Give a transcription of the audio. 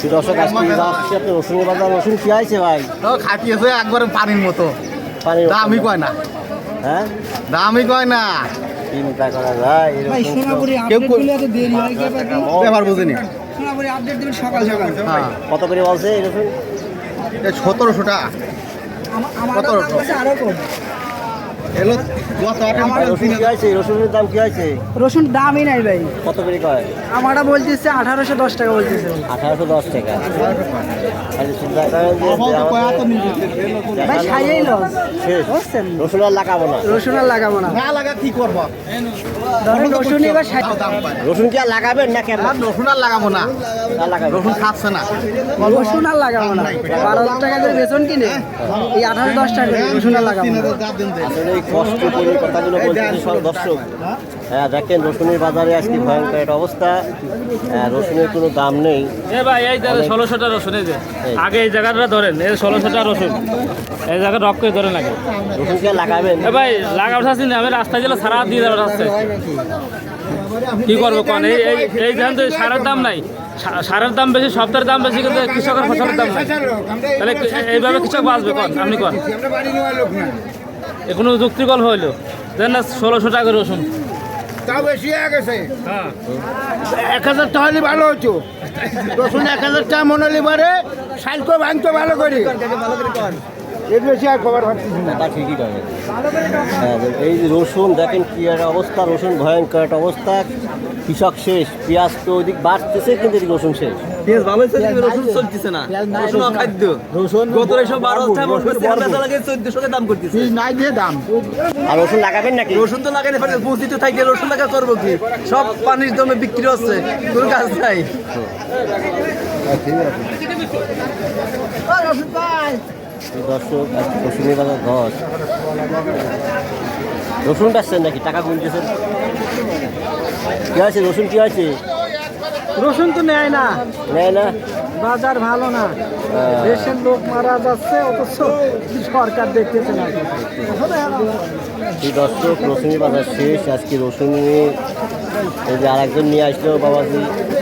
কি দর্শক আজকে আসছি আপনি রসুনের বাজার রসুন কি আছে ভাই? তো খাটিয়েছে একবারে পানির মতো। পানি দামই কয় না। হ্যাঁ? দামই কয় না। চিন্তা করা যায় হয় কি ব্যাপার? বুঝিনি। সোনাপুরি আপডেট দেবেন সকাল সকাল। কত করে বলছে সতেরোশো টাকা। রসুন কি আছে? রসুনের দাম কি আছে? রসুন দামই নাই ভাই। কত করে কয়? আমারটা বলতেছে আঠারোশো দশ টাকা বলতেছে। আঠারোশো দশ টাকা। আর চিন্তা করেন ভাই সাইয়েই লস। বুঝছেন রসুন আর লাগাবো না। রসুন আর লাগাবো না। না লাগা কি করব? ধরেন রসুন এবার রসুন কি আর লাগাবেন না কেন? রসুন আর লাগাবো না। রসুন খাচ্ছে না। রসুন আর লাগাবো না। বারো হাজার টাকা করে বেতন কিনে? এই আঠারো দশ টাকা রসুন আর লাগাবো এই কষ্ট করে কথাগুলো বলতেছি সব দর্শক হ্যাঁ দেখেন রসুনের বাজারে আজকে ভয়ঙ্কর একটা অবস্থা। হ্যাঁ, রসুনের কোনো দাম নেই। এ ভাই এই ষোলোশোটা রসুন এই যে। আগে এই জায়গাটা ধরেন এই ষোলোশোটা রসুন এই জায়গা রক করে ধরে লাগে। রসুন কি লাগাবেন? ভাই চাচ্ছি আমি রাস্তায় গেলে সারা দিয়ে দেওয়ার আসছে কি করব কোন? এই এই- এই ধান তো সারের দাম নাই। সারের দাম বেশি সপ্তাহের দাম বেশি কিন্তু কৃষকের ফসলের দাম নাই। তাহলে এইভাবে কৃষক বাঁচবে কোন? আপনি কোন? এ যুক্তি যুক্তিকল হইল। দেন না ষোলোশো টাকা রসুন। তা বেশি হয়ে গেছে। হ্যাঁ। এক হাজার টাকা হলে ভালো হতো। রসুন এক হাজার টাকা মনে হলে পরে সাইলকে ভাঙতো ভালো করে। এর বেশি আর খবর না। তা ঠিকই করে হ্যাঁ, এই যে রসুন দেখেন কি একটা অবস্থা রসুন ভয়ঙ্কর একটা অবস্থা। কৃষক শেষ পেঁয়াজ তো ওইদিক বাড়তেছে কিন্তু এদিকে রসুন শেষ। পেঁয়াজ ভালো চলছে রসুন চলতেছে না। রসুন খাদ্য গত এসব বারো টাকা আমরা লাগে চোদ্দশো দাম করতেছি। নাই দিয়ে দাম। আর রসুন লাগাবেন নাকি? রসুন তো লাগাই না পৌঁছিত থাকে রসুন লাগা করব কি? সব পানির দমে বিক্রি হচ্ছে কোনো কাজ নাই। এই দর্শক রসুনের বাজার দশ। রসুন বেচছেন নাকি? টাকা গুনতেছেন কি আছে রসুন কি আছে রসুন তো নেয় না। নেয় না? বাজার ভালো না। দেশের লোক মারা যাচ্ছে অথচ সরকার দেখতেছে না। দর্শক রসুনের বাজার শেষ। আজকে রসুন নিয়ে এই যে আরেকজন নিয়ে আসলো বাবাজি।